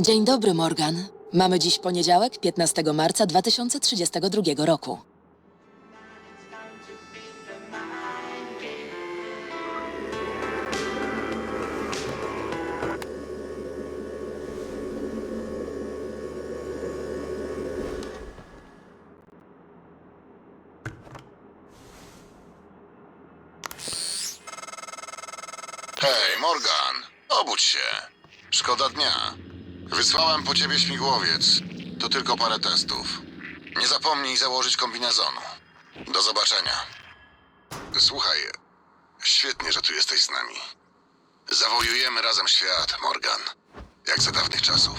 Dzień dobry, Morgan. Mamy dziś poniedziałek, 15 marca 2032 roku. Hej, Morgan, obudź się. Szkoda dnia. Wysłałem po ciebie śmigłowiec. To tylko parę testów. Nie zapomnij założyć kombinezonu. Do zobaczenia. Słuchaj, świetnie, że tu jesteś z nami. Zawojujemy razem świat, Morgan. Jak za dawnych czasów.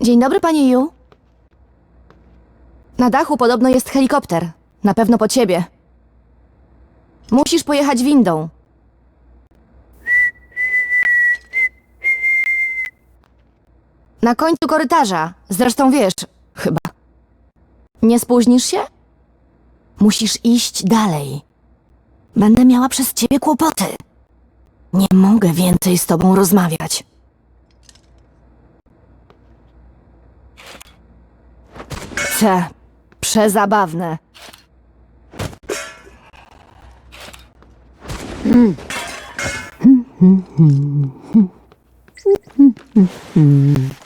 Dzień dobry, panie Yu. Na dachu podobno jest helikopter. Na pewno po ciebie. Musisz pojechać windą. Na końcu korytarza. Zresztą wiesz, chyba. Nie spóźnisz się? Musisz iść dalej. Będę miała przez ciebie kłopoty. Nie mogę więcej z tobą rozmawiać. Te, przezabawne. Panie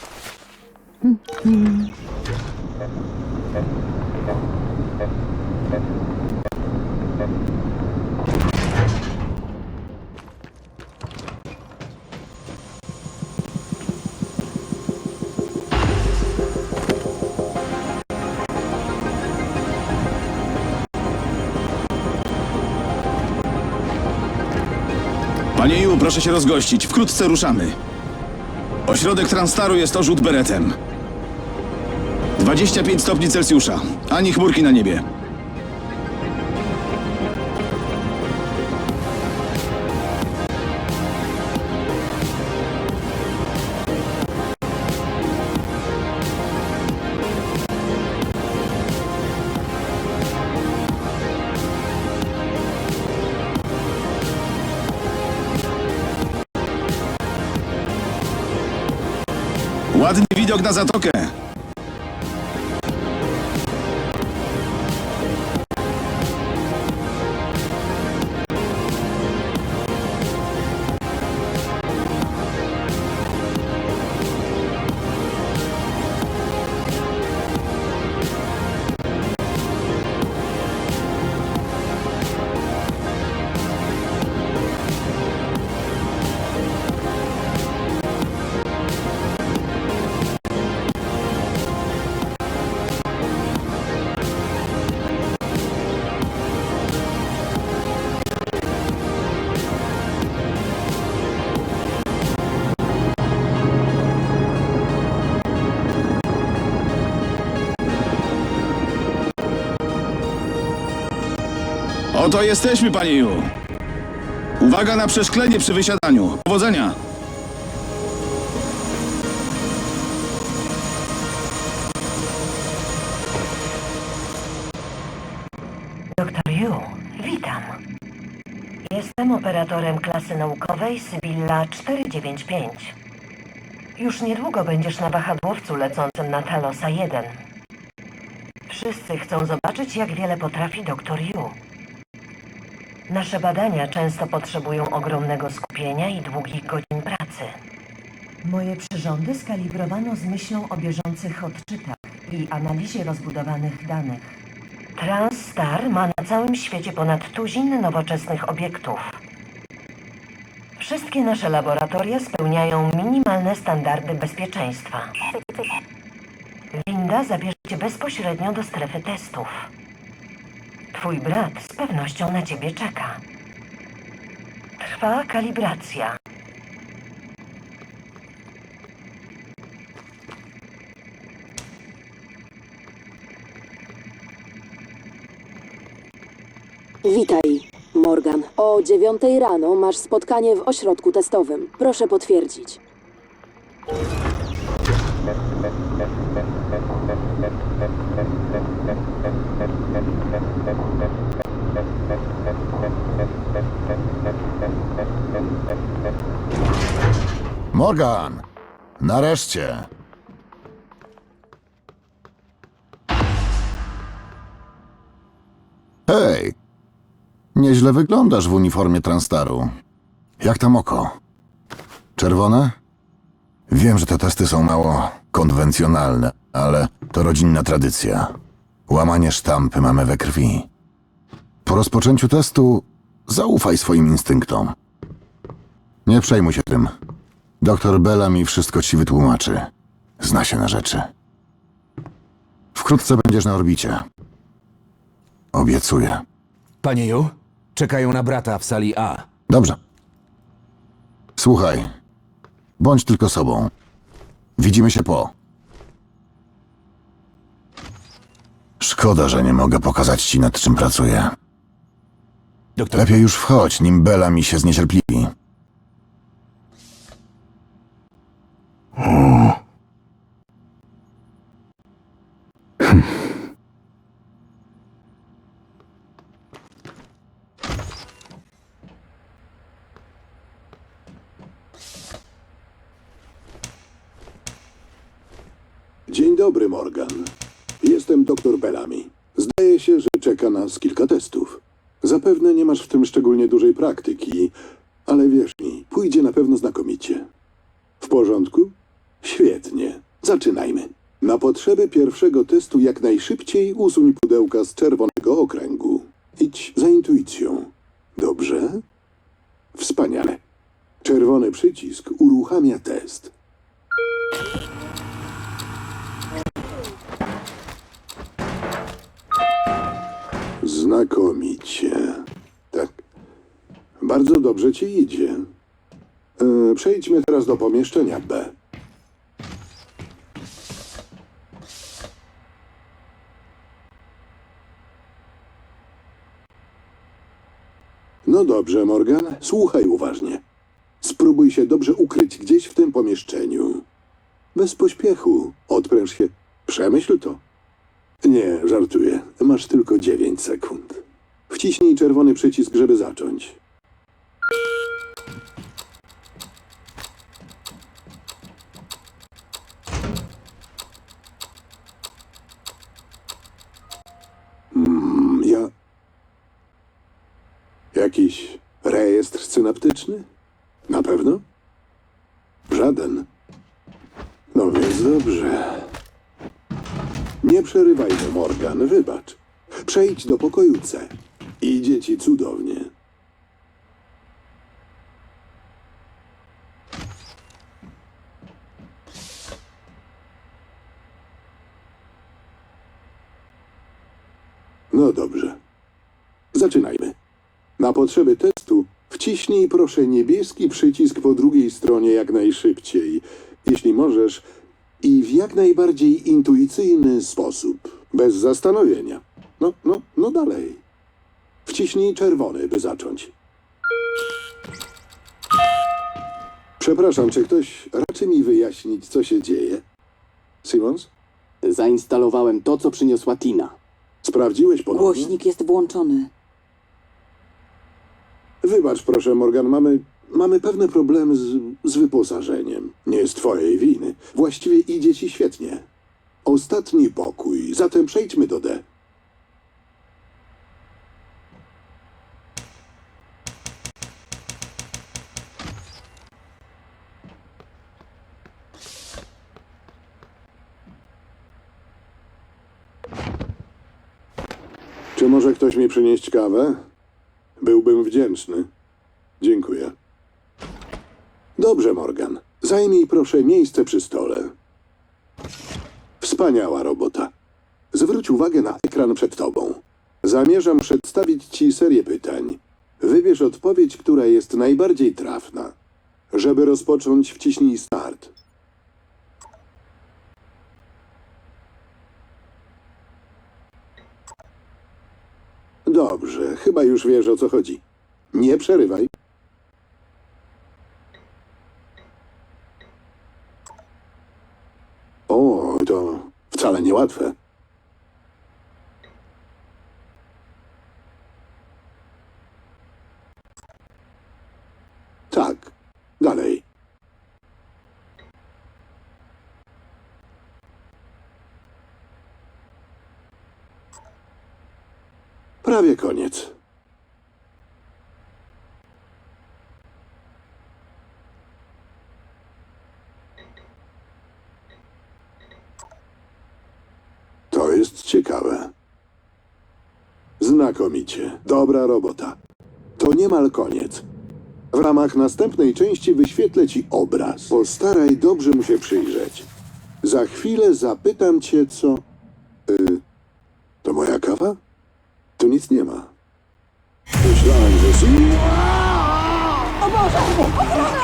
proszę się rozgościć. Wkrótce ruszamy. Ośrodek Transtaru jest orzut beretem. 25 stopni Celsjusza. Ani chmurki na niebie. Widok na zatokę. Oto jesteśmy, panie Ju. Uwaga na przeszklenie przy wysiadaniu. Powodzenia. Doktor Yu, witam. Jestem operatorem klasy naukowej Sybilla 495. Już niedługo będziesz na wahadłowcu lecącym na Talosa 1. Wszyscy chcą zobaczyć, jak wiele potrafi doktor Yu. Nasze badania często potrzebują ogromnego skupienia i długich godzin pracy. Moje przyrządy skalibrowano z myślą o bieżących odczytach i analizie rozbudowanych danych. Transstar ma na całym świecie ponad tuzin nowoczesnych obiektów. Wszystkie nasze laboratoria spełniają minimalne standardy bezpieczeństwa. Linda zabierze cię bezpośrednio do strefy testów. Twój brat z pewnością na ciebie czeka. Trwa kalibracja. Witaj, Morgan. O dziewiątej rano masz spotkanie w ośrodku testowym. Proszę potwierdzić. Morgan! Nareszcie! Hej! Nieźle wyglądasz w uniformie Transtaru. Jak tam oko? Czerwone? Wiem, że te testy są mało konwencjonalne, ale to rodzinna tradycja. Łamanie sztampy mamy we krwi. Po rozpoczęciu testu zaufaj swoim instynktom. Nie przejmuj się tym. Doktor Bella mi wszystko ci wytłumaczy. Zna się na rzeczy. Wkrótce będziesz na orbicie. Obiecuję. Panie Ju, czekają na brata w sali A. Dobrze. Słuchaj. Bądź tylko sobą. Widzimy się po. Szkoda, że nie mogę pokazać ci, nad czym pracuję. Doktor, Lepiej już wchodź, nim Bella mi się zniecierpliwi. Dzień dobry, Morgan. Jestem doktor Bellamy. Zdaje się, że czeka nas kilka testów. Zapewne nie masz w tym szczególnie dużej praktyki, ale wierz mi, pójdzie na pewno znakomicie. W porządku? Świetnie. Zaczynajmy. Na potrzeby pierwszego testu jak najszybciej usuń pudełka z czerwonego okręgu. Idź za intuicją. Dobrze? Wspaniale. Czerwony przycisk uruchamia test. Znakomicie. Tak. Bardzo dobrze ci idzie. E, przejdźmy teraz do pomieszczenia B. No dobrze, Morgan, słuchaj uważnie. Spróbuj się dobrze ukryć gdzieś w tym pomieszczeniu. Bez pośpiechu. Odpręż się. Przemyśl to. Nie, żartuję. Masz tylko 9 sekund. Wciśnij czerwony przycisk, żeby zacząć. Mm, ja... Jakiś rejestr synaptyczny? Na pewno? Żaden. No więc dobrze. Nie przerywajmy, Morgan, wybacz. Przejdź do pokoju C. Idzie ci cudownie. No dobrze. Zaczynajmy. Na potrzeby testu wciśnij proszę niebieski przycisk po drugiej stronie jak najszybciej. Jeśli możesz, i w jak najbardziej intuicyjny sposób, bez zastanowienia. No, no, no dalej. Wciśnij czerwony, by zacząć. Przepraszam, czy ktoś raczy mi wyjaśnić, co się dzieje? Simons? Zainstalowałem to, co przyniosła Tina. Sprawdziłeś ponownie? Głośnik jest włączony. Wybacz, proszę, Morgan, mamy, mamy pewne problemy z, z wyposażeniem. Nie z twojej winy. Właściwie idzie ci świetnie. Ostatni pokój, zatem przejdźmy do D. Czy może ktoś mi przynieść kawę? Byłbym wdzięczny. Dziękuję. Dobrze, Morgan. Zajmij proszę miejsce przy stole. Wspaniała robota. Zwróć uwagę na ekran przed tobą. Zamierzam przedstawić ci serię pytań. Wybierz odpowiedź, która jest najbardziej trafna. Żeby rozpocząć, wciśnij start. Dobrze, chyba już wiesz o co chodzi. Nie przerywaj. O, to wcale niełatwe. Tak, dalej. Prawie koniec. To jest ciekawe. Znakomicie. Dobra robota. To niemal koniec. W ramach następnej części wyświetlę ci obraz. Postaraj dobrze mu się przyjrzeć. Za chwilę zapytam cię, co. Y, to moja kawa? Tu nic nie ma. Myślałem, że. su- Alex,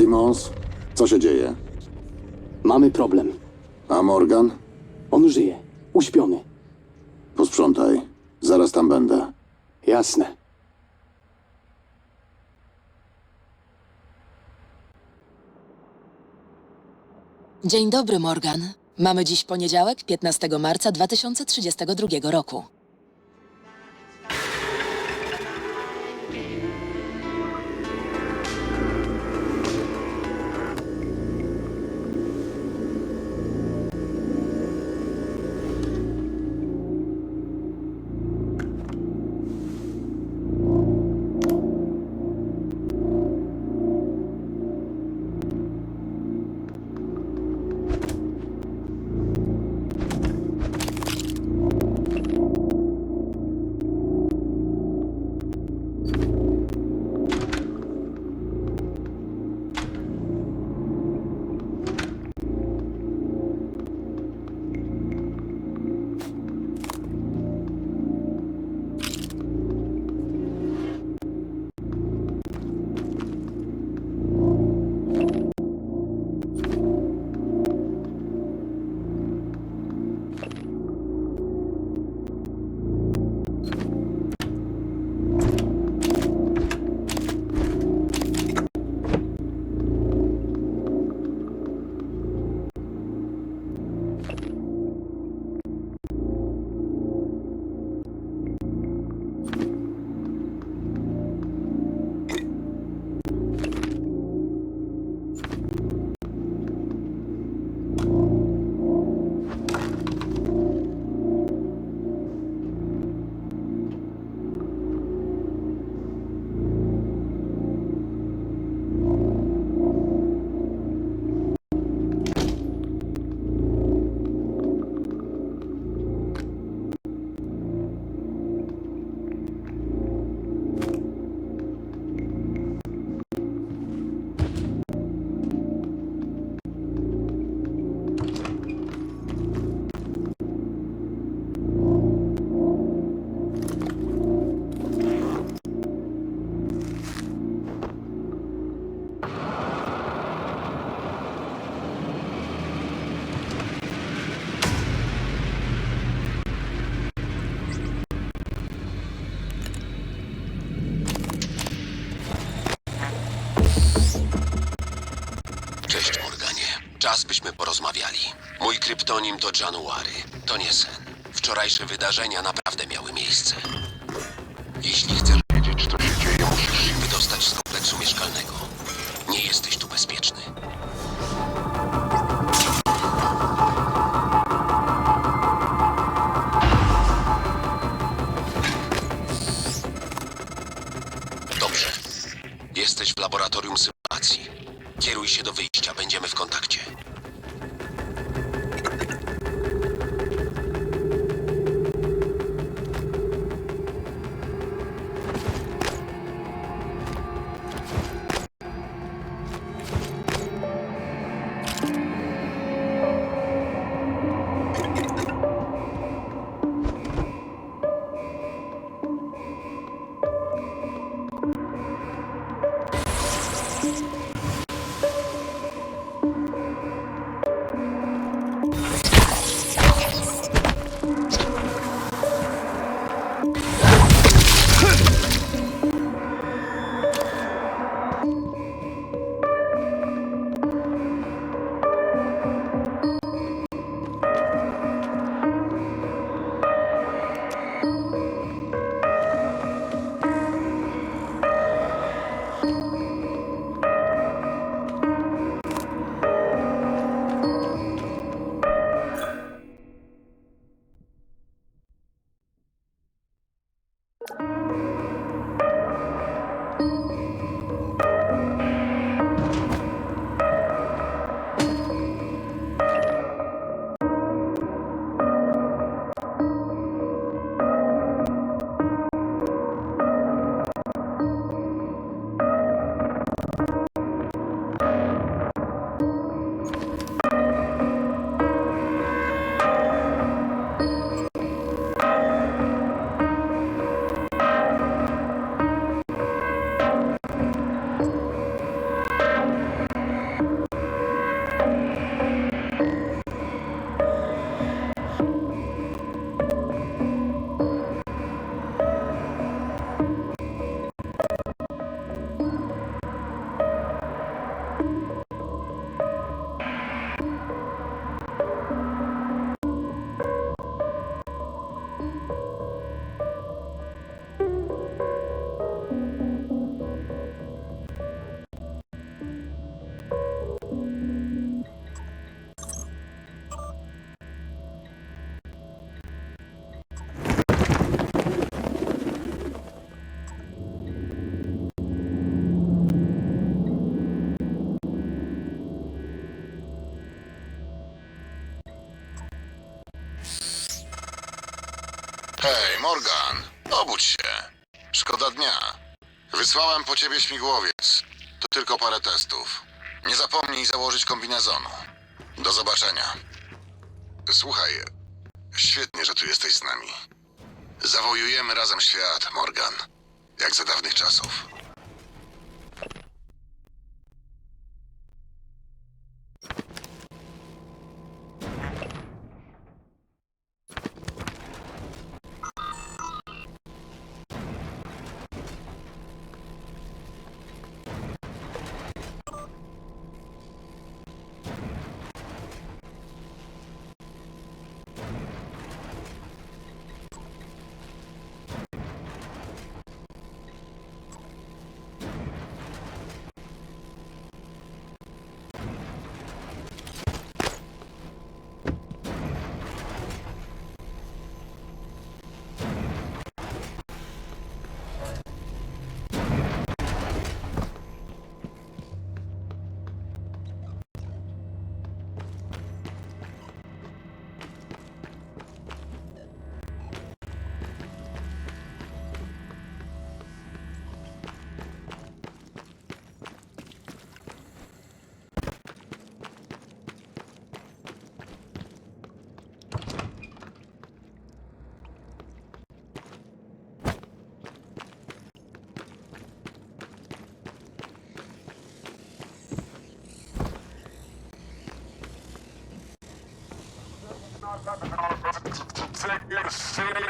Simons, co się dzieje? Mamy problem. A Morgan? On żyje. Uśpiony. Posprzątaj. Zaraz tam będę. Jasne. Dzień dobry, Morgan. Mamy dziś poniedziałek, 15 marca 2032 roku. Zaraz byśmy porozmawiali. Mój kryptonim to January. To nie sen. Wczorajsze wydarzenia naprawdę miały miejsce. Jeśli chcesz Wysłałem po ciebie śmigłowiec. To tylko parę testów. Nie zapomnij założyć kombinezonu. Do zobaczenia. Słuchaj, świetnie, że tu jesteś z nami. Zawojujemy razem świat, Morgan. Jak za dawnych czasów. يسير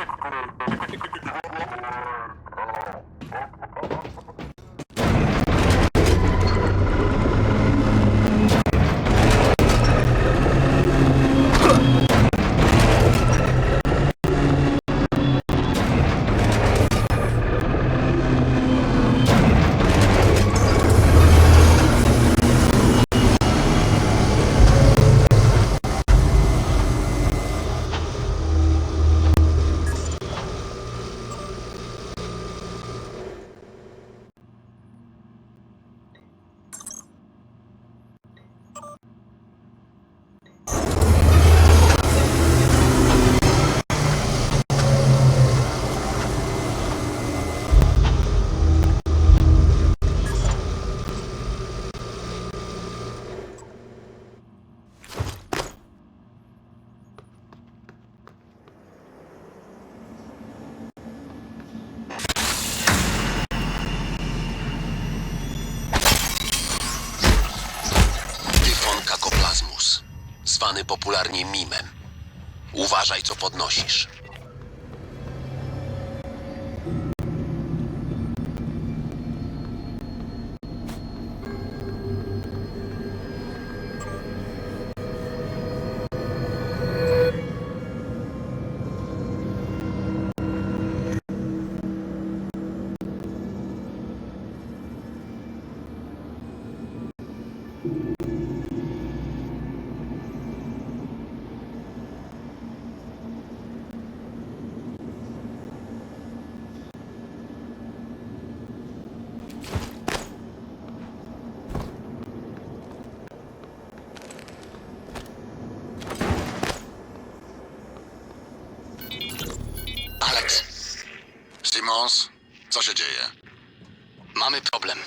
zwany popularnie mimem. Uważaj, co podnosisz. Simmons, co się dzieje? mamy problem.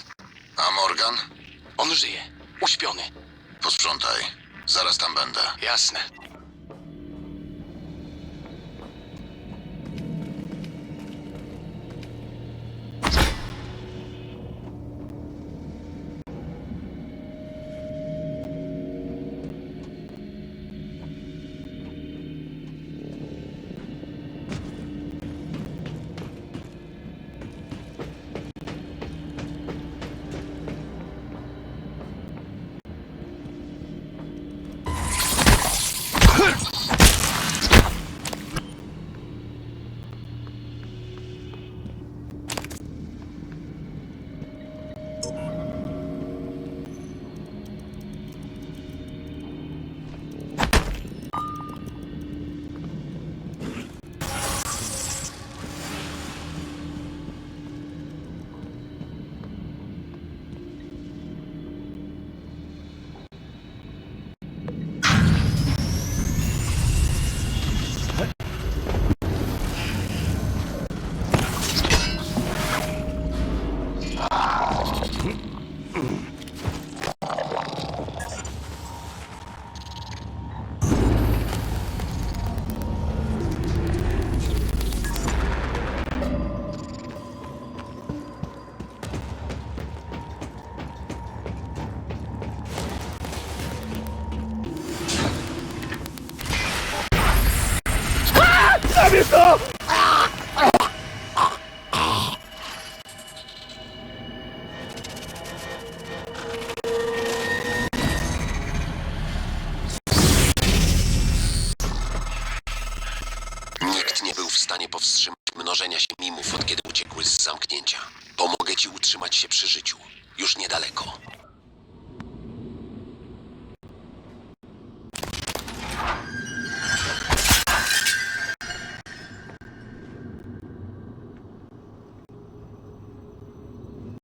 A Morgan? On żyje. Uśpiony. Posprzątaj. Zaraz tam będę. Jasne.